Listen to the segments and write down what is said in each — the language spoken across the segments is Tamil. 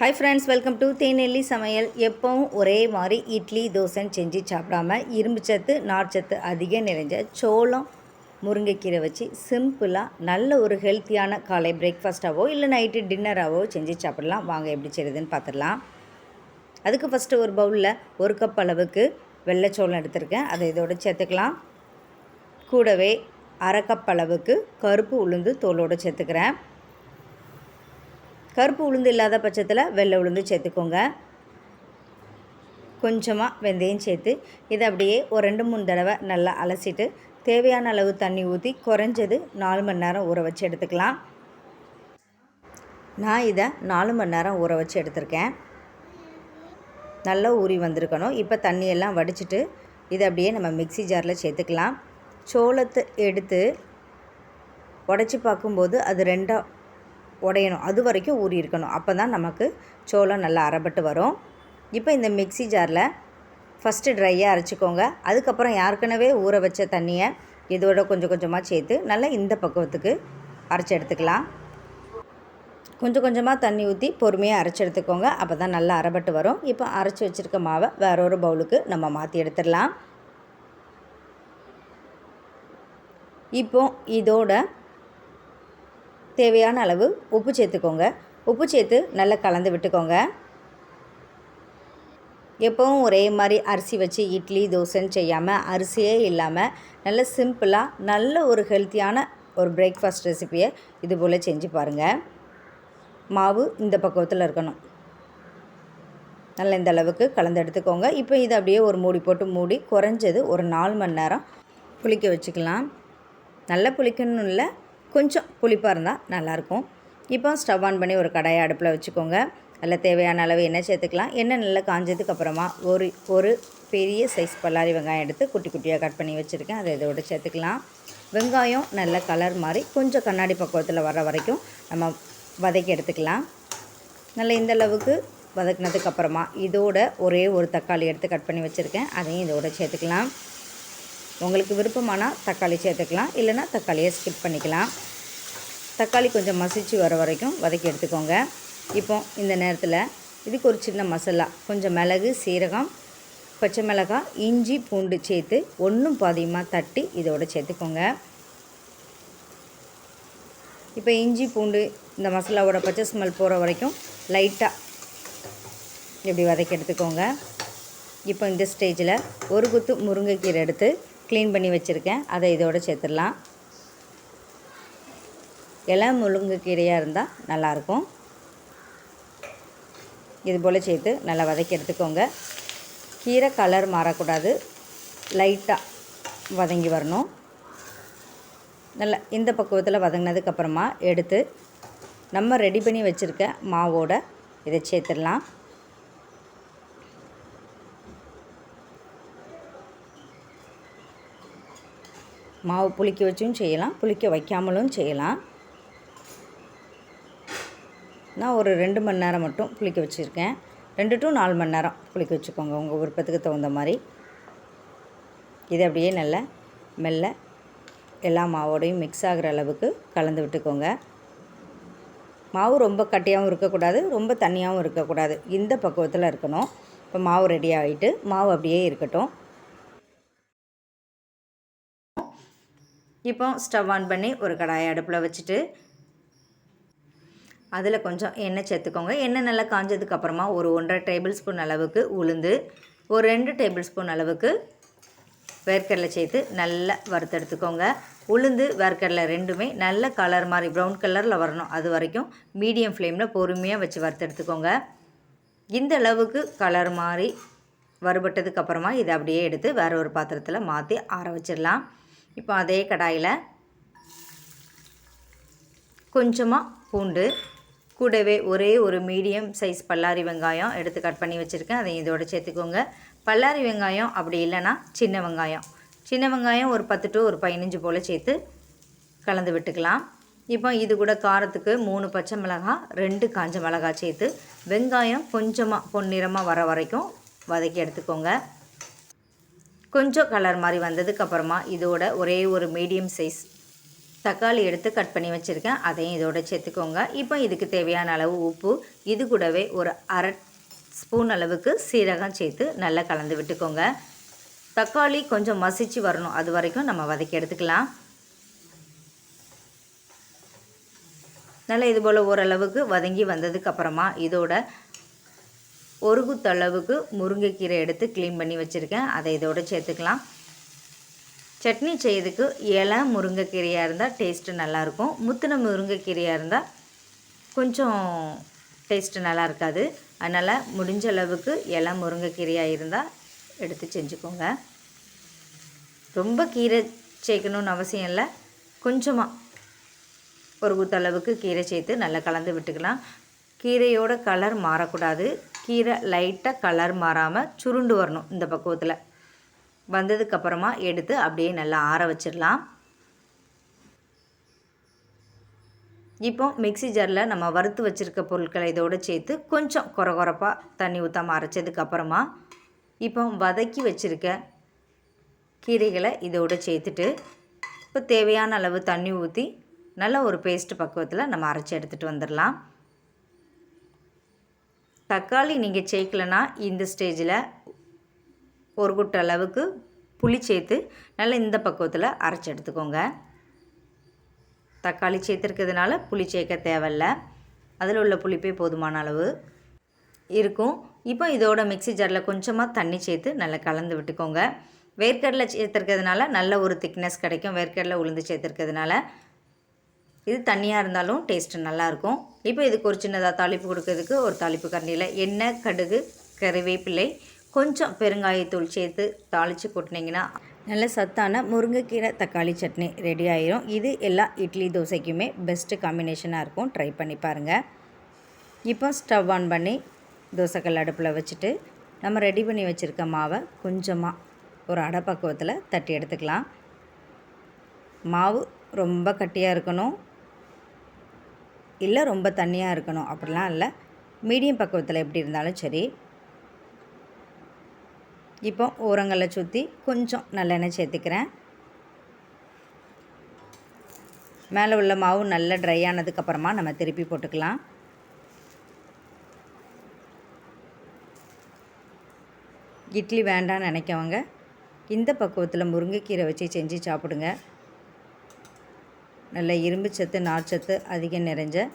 Hi friends welcome to Thenelli சமையல் எப்பவும் ஒரே மாதிரி இட்லி தோசைன்னு செஞ்சு சாப்பிடாம இரும்புச்சத்து நார்ச்சத்து அதிகம் நிறைஞ்ச சோளம் முருங்கைக்கீரை வச்சு சிம்பிளாக நல்ல ஒரு ஹெல்த்தியான காலை பிரேக்ஃபாஸ்ட்டாகவோ இல்லை நைட்டு டின்னராகவோ செஞ்சு சாப்பிடலாம். வாங்க எப்படி செய்யுதுன்னு பார்த்துடலாம். அதுக்கு ஃபஸ்ட்டு ஒரு பவுலில் ஒரு கப் அளவுக்கு வெள்ளைச்சோளம் எடுத்திருக்கேன். அதை இதோடு சேர்த்துக்கலாம். கூடவே அரை கப் அளவுக்கு கருப்பு உளுந்து தோலோடு சேர்த்துக்கிறேன். கருப்பு உளுந்து இல்லாத பட்சத்தில் வெள்ளை உளுந்து சேர்த்துக்கோங்க. கொஞ்சமாக வெந்தயம் சேர்த்து இதை அப்படியே ஒரு ரெண்டு மூணு தடவை நல்லா அலசிட்டு தேவையான அளவு தண்ணி ஊற்றி குறைஞ்சது நாலு மணி நேரம் ஊற வச்சு எடுத்துக்கலாம். நான் இதை நாலு மணி நேரம் ஊற வச்சு எடுத்திருக்கேன். நல்லா ஊறி வந்திருக்கணும். இப்போ தண்ணியெல்லாம் வடிச்சிட்டு இதை அப்படியே நம்ம மிக்ஸி ஜாரில் சேர்த்துக்கலாம். சோளத்தை எடுத்து உடச்சி பார்க்கும்போது அது ரெண்டாக உடையணும். அது வரைக்கும் ஊறி இருக்கணும். அப்போ தான் நமக்கு சோளம் நல்லா அரைப்பட்டு வரும். இப்போ இந்த மிக்ஸி ஜாரில் ஃபஸ்ட்டு ட்ரையாக அரைச்சிக்கோங்க. அதுக்கப்புறம் ஏற்கனவே ஊற வச்ச தண்ணியை இதோட கொஞ்சம் கொஞ்சமாக சேர்த்து நல்லா இந்த பக்குவத்துக்கு அரைச்சி எடுத்துக்கலாம். கொஞ்சம் கொஞ்சமாக தண்ணி ஊற்றி பொறுமையாக அரைச்சி எடுத்துக்கோங்க. அப்போ தான் நல்லா அரைப்பட்டு வரும். இப்போ அரைச்சி வச்சுருக்க மாவை வேற ஒரு பவுலுக்கு நம்ம மாற்றி எடுத்துடலாம். இப்போ இதோட தேவையான அளவு உப்பு சேர்த்துக்கோங்க. உப்பு சேர்த்து நல்லா கலந்து விட்டுக்கோங்க. எப்போவும் ஒரே மாதிரி அரிசி வச்சு இட்லி தோசைன்னு செய்யாமல் அரிசியே இல்லாமல் நல்ல சிம்பிளாக நல்ல ஒரு ஹெல்த்தியான ஒரு பிரேக்ஃபாஸ்ட் ரெசிப்பியை இது போல் செஞ்சு பாருங்கள் மாவு இந்த பக்குவத்தில் இருக்கணும். நல்ல இந்த அளவுக்கு கலந்து எடுத்துக்கோங்க. இப்போ இதை அப்படியே ஒரு மூடி போட்டு மூடி குறைஞ்சது ஒரு நாலு மணி நேரம் புளிக்க வச்சுக்கலாம். நல்லா புளிக்கணும் இல்லை கொஞ்சம் புளிப்பாக இருந்தால் நல்லாயிருக்கும். இப்போ ஸ்டவ் ஆன் பண்ணி ஒரு கடாயை அடுப்பில் வச்சுக்கோங்க. அதில் தேவையான அளவு எண்ணெய் சேர்த்துக்கலாம். எண்ணெய் நல்லா காஞ்சதுக்கு அப்புறமா ஒரு ஒரு பெரிய சைஸ் பல்லாரி வெங்காயம் எடுத்து குட்டி குட்டியாக கட் பண்ணி வச்சுருக்கேன். அதை இதோட சேர்த்துக்கலாம். வெங்காயம் நல்ல கலர் மாதிரி கொஞ்சம் கண்ணாடி பக்குவத்தில் வர வரைக்கும் நம்ம வதக்கி எடுத்துக்கலாம். நல்ல இந்த அளவுக்கு வதக்கினதுக்கு அப்புறமா இதோட ஒரே ஒரு தக்காளி எடுத்து கட் பண்ணி வச்சுருக்கேன். அதையும் இதோட சேர்த்துக்கலாம். உங்களுக்கு விருப்பமானால் தக்காளி சேர்த்துக்கலாம். இல்லைனா தக்காளியை ஸ்கிப் பண்ணிக்கலாம். தக்காளி கொஞ்சம் மசிச்சு வர வரைக்கும் வதக்கி எடுத்துக்கோங்க. இப்போ இந்த நேரத்தில் இதுக்கு ஒரு சின்ன மசாலா கொஞ்சம் மிளகு சீரகம் பச்சை மிளகாய் இஞ்சி பூண்டு சேர்த்து ஒன்றும் பாதியமாக தட்டி இதோட சேர்த்துக்கோங்க. இப்போ இஞ்சி பூண்டு இந்த மசாலாவோட பச்சை ஸ்மெல் போகிற வரைக்கும் லைட்டாக இப்படி வதக்கி எடுத்துக்கோங்க. இப்போ இந்த ஸ்டேஜில் ஒரு குத்து முருங்கைக்கீரை எடுத்து க்ளீன் பண்ணி வச்சுருக்கேன். அதை இதோடு சேர்த்துடலாம். இலை கீரையாக இருந்தால் நல்லாயிருக்கும். இது போல் சேர்த்து நல்லா வதக்கி எடுத்துக்கோங்க. கீரை கலர் மாறக்கூடாது. லைட்டாக வதங்கி வரணும். நல்லா இந்த பக்குவத்தில் வதங்கினதுக்கப்புறமா எடுத்து நம்ம ரெடி பண்ணி வச்சுருக்க மாவோட இதை சேர்த்துடலாம். மாவு புளிக்க வச்சும் செய்யலாம். புளிக்க வைக்காமலும் செய்யலாம். நான் ஒரு ரெண்டு மணி நேரம் மட்டும் புளிக்க வச்சுருக்கேன். ரெண்டு டு நாலு மணி நேரம் புளிக்க வச்சுக்கோங்க. உங்கள் விருப்பத்துக்கு தகுந்த மாதிரி. இதை அப்படியே நல்லா மெல்ல எல்லா மாவோடையும் மிக்ஸ் ஆகிற அளவுக்கு கலந்து விட்டுக்கோங்க. மாவு ரொம்ப கட்டியாகவும் இருக்கக்கூடாது ரொம்ப தண்ணியாகவும் இருக்கக்கூடாது. இந்த பக்குவத்தில் இருக்கணும். இப்போ மாவு ரெடி ஆகிட்டு மாவு அப்படியே இருக்கட்டும். இப்போ ஸ்டவ் ஆன் பண்ணி ஒரு கடாயை அடுப்பில் வச்சுட்டு அதில் கொஞ்சம் எண்ணெய் சேர்த்துக்கோங்க. எண்ணெய் நல்லா காஞ்சதுக்கு அப்புறமா ஒரு ஒன்றரை டேபிள் ஸ்பூன் அளவுக்கு உளுந்து ஒரு ரெண்டு டேபிள் ஸ்பூன் அளவுக்கு வேர்க்கடலை சேர்த்து நல்லா வறுத்தெடுத்துக்கோங்க. உளுந்து வேர்க்கடலை ரெண்டுமே நல்ல கலர் மாதிரி ப்ரௌன் கலரில் வரணும். அது வரைக்கும் மீடியம் ஃப்ளேமில் பொறுமையாக வச்சு வறுத்தெடுத்துக்கோங்க. இந்த அளவுக்கு கலர் மாதிரி வறுபட்டதுக்கு அப்புறமா இதை அப்படியே எடுத்து வேறு ஒரு பாத்திரத்தில் மாற்றி ஆற வச்சிடலாம். இப்போ அதே கடாயில் கொஞ்சமாக பூண்டு கூடவே ஒரே ஒரு மீடியம் சைஸ் பல்லாரி வெங்காயம் எடுத்து கட் பண்ணி வச்சுருக்கேன். அதை இதோட சேர்த்துக்கோங்க. பல்லாரி வெங்காயம் அப்படி இல்லைன்னா சின்ன வெங்காயம். சின்ன வெங்காயம் ஒரு பத்து டு ஒரு பதினஞ்சு போல் சேர்த்து கலந்து விட்டுக்கலாம். இப்போ இது கூட காரத்துக்கு மூணு பச்சை மிளகாய் ரெண்டு காஞ்ச மிளகாய் சேர்த்து வெங்காயம் கொஞ்சமாக பொன்னிறமாக வர வரைக்கும் வதக்கி எடுத்துக்கோங்க. கொஞ்சம் கலர் மாதிரி வந்ததுக்கப்புறமா இதோட ஒரே ஒரு மீடியம் சைஸ் தக்காளி எடுத்து கட் பண்ணி வச்சுருக்கேன். அதையும் இதோட சேர்த்துக்கோங்க. இப்போ இதுக்கு தேவையான அளவு உப்பு இது கூடவே ஒரு அரை ஸ்பூன் அளவுக்கு சீரகம் சேர்த்து நல்லா கலந்து விட்டுக்கோங்க. தக்காளி கொஞ்சம் மசிச்சு வரணும். அது வரைக்கும் நம்ம வதக்கி எடுத்துக்கலாம். நல்லா இது போல் ஓரளவுக்கு வதங்கி வந்ததுக்கப்புறமா இதோட ஒரு குத்தளவுக்கு முருங்கைக்கீரை எடுத்து க்ளீன் பண்ணி வச்சுருக்கேன். அதை இதோட சேர்த்துக்கலாம். சட்னி செய்யறதுக்கு இலை முருங்கைக்கீரையாக இருந்தால் டேஸ்ட்டு நல்லாயிருக்கும். முத்தின முருங்கைக்கீரையாக இருந்தால் கொஞ்சம் டேஸ்ட்டு நல்லா இருக்காது அதனால் முடிஞ்ச அளவுக்கு இலை முருங்கைக்கீரையாக இருந்தால் எடுத்து செஞ்சுக்கோங்க. ரொம்ப கீரை சேர்க்கணுன்னு அவசியம் இல்லை. கொஞ்சமாக ஒரு குத்தளவுக்கு கீரை சேர்த்து நல்லா கலந்து விட்டுக்கலாம். கீரையோட கலர் மாறக்கூடாது. கீரை லைட்டாக கலர் மாறாமல் சுருண்டு வரணும் இந்த பக்குவத்தில். வந்ததுக்கப்புறமா எடுத்து அப்படியே நல்லா ஆற வச்சிடலாம். இப்போ மிக்சி ஜாரில் நம்ம வறுத்து வச்சுருக்க பொருட்களை இதோடு சேர்த்து கொஞ்சம் குறை குறைப்பாக தண்ணி ஊற்றாமல் அரைச்சதுக்கப்புறமா இப்போ வதக்கி வச்சுருக்க கீரைகளை இதோடு சேர்த்துட்டு இப்போ தேவையான அளவு தண்ணி ஊற்றி நல்ல ஒரு பேஸ்ட் பக்குவத்தில் நம்ம அரைச்சி எடுத்துகிட்டு வந்துடலாம். தக்காளி நீங்கள் சேர்க்கலனா இந்த ஸ்டேஜில் ஒரு குட்ட அளவுக்கு புளி சேர்த்து நல்லா இந்த பக்குவத்தில் அரைச்சி எடுத்துக்கோங்க. தக்காளி சேர்த்துருக்கிறதுனால புளி சேர்க்க தேவையில்ல. அதில் உள்ள புளிப்பே போதுமான அளவு இருக்கும். இப்போ இதோட மிக்சி ஜாரில் கொஞ்சமாக தண்ணி சேர்த்து நல்லா கலந்து விட்டுக்கோங்க. வேர்க்கடலை சேர்த்துருக்கிறதுனால நல்ல ஒரு திக்னஸ் கிடைக்கும். வேர்க்கடலை உளுந்து சேர்த்துருக்கிறதுனால இது தண்ணியாக இருந்தாலும் டேஸ்ட்டு நல்லாயிருக்கும். இப்போ இதுக்கு ஒரு சின்னதாக தாளிப்பு கொடுக்கறதுக்கு ஒரு தாளிப்பு கரண்டியில் எண்ணெய் கடுகு கறிவேப்பிலை கொஞ்சம் பெருங்காயத்தூள் சேர்த்து தாளித்து கொட்டினீங்கன்னா நல்ல சத்தான முருங்கைக்கீரை தக்காளி சட்னி ரெடி ஆயிரும். இது எல்லா இட்லி தோசைக்குமே பெஸ்ட்டு காம்பினேஷனாக இருக்கும். ட்ரை பண்ணி பாருங்கள் இப்போ ஸ்டவ் ஆன் பண்ணி தோசைக்கல் அடுப்பில் வச்சுட்டு நம்ம ரெடி பண்ணி வச்சுருக்க மாவை கொஞ்சமாக ஒரு அடை பக்குவத்தில் தட்டி எடுத்துக்கலாம். மாவு ரொம்ப கட்டியாக இருக்கணும். இல்லை ரொம்ப தண்ணியாக இருக்கணும். அப்படிலாம் இல்லை. மீடியம் பக்குவத்தில் எப்படி இருந்தாலும் சரி. இப்போ ஓரங்களை சுற்றி கொஞ்சம் நல்லெண்ணெய் சேர்த்துக்கிறேன். மேலே உள்ள மாவு நல்லா ட்ரை ஆனதுக்கப்புறமா நம்ம திருப்பி போட்டுக்கலாம். இட்லி வேண்டான்னு நினைக்கவங்க இந்த பக்குவத்தில் முருங்கைக்கீரை வச்சு செஞ்சு சாப்பிடுங்க. நல்ல இரும்பு சத்து நார்ச்சத்து அதிகம் நிறைஞ்ச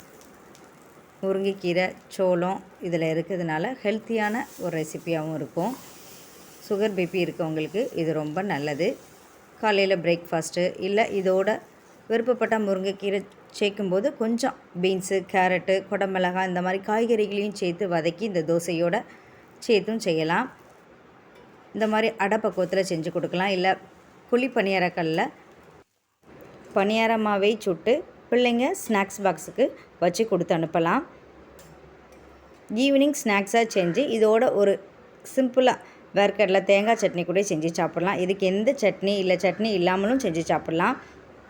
முருங்கைக்கீரை சோளம் இதில் இருக்கிறதுனால ஹெல்த்தியான ஒரு ரெசிப்பியாகவும் இருக்கும். சுகர் பிபி இருக்கவங்களுக்கு இது ரொம்ப நல்லது. காலையில் பிரேக்ஃபாஸ்ட்டு இல்லை இதோட விருப்பப்பட்ட முருங்கைக்கீரை சேர்க்கும்போது கொஞ்சம் பீன்ஸு கேரட்டு குடமிளகாய் இந்த மாதிரி காய்கறிகளையும் சேர்த்து வதக்கி இந்த தோசையோட சேர்த்தும் செய்யலாம். இந்த மாதிரி அடை பக்குவத்தில் செஞ்சு கொடுக்கலாம். இல்லை குழி பணியாரக்கல்லில் பணியாரமாகவே சுட்டு பிள்ளைங்க ஸ்நாக்ஸ் பாக்ஸுக்கு வச்சு கொடுத்து அனுப்பலாம். ஈவினிங் ஸ்நாக்ஸாக செஞ்சு இதோட ஒரு சிம்பிளாக வேர்க்கடலை தேங்காய் சட்னி கூட செஞ்சு சாப்பிட்லாம். இதுக்கு எந்த சட்னி இல்லை சட்னி இல்லாமலும் செஞ்சு சாப்பிட்லாம்.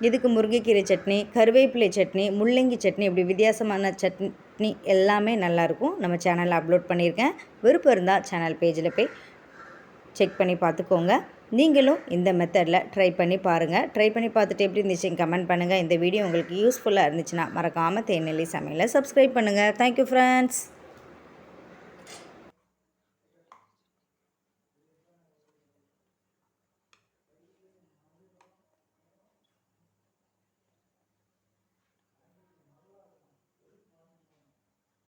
இதுக்கு முருங்கைக்கீரை சட்னி கருவேப்பிலை சட்னி முள்ளங்கி சட்னி இப்படி வித்தியாசமான சட்னி எல்லாமே நல்லாயிருக்கும் நம்ம சேனலில் அப்லோட் பண்ணியிருக்கேன். விருப்பம் இருந்தால் சேனல் பேஜில் போய் செக் பண்ணி பார்த்துக்கோங்க. நீங்களும் இந்த மெத்தடில் ட்ரை பண்ணி பாருங்கள் ட்ரை பண்ணி பார்த்துட்டு எப்படி இருந்துச்சு கமெண்ட் பண்ணுங்கள் இந்த வீடியோ உங்களுக்கு யூஸ்ஃபுல்லாக இருந்துச்சுன்னா மறக்காமல் தேநெல்லி சமையலை சப்ஸ்கிரைப் பண்ணுங்கள் தேங்க்யூ ஃப்ரெண்ட்ஸ்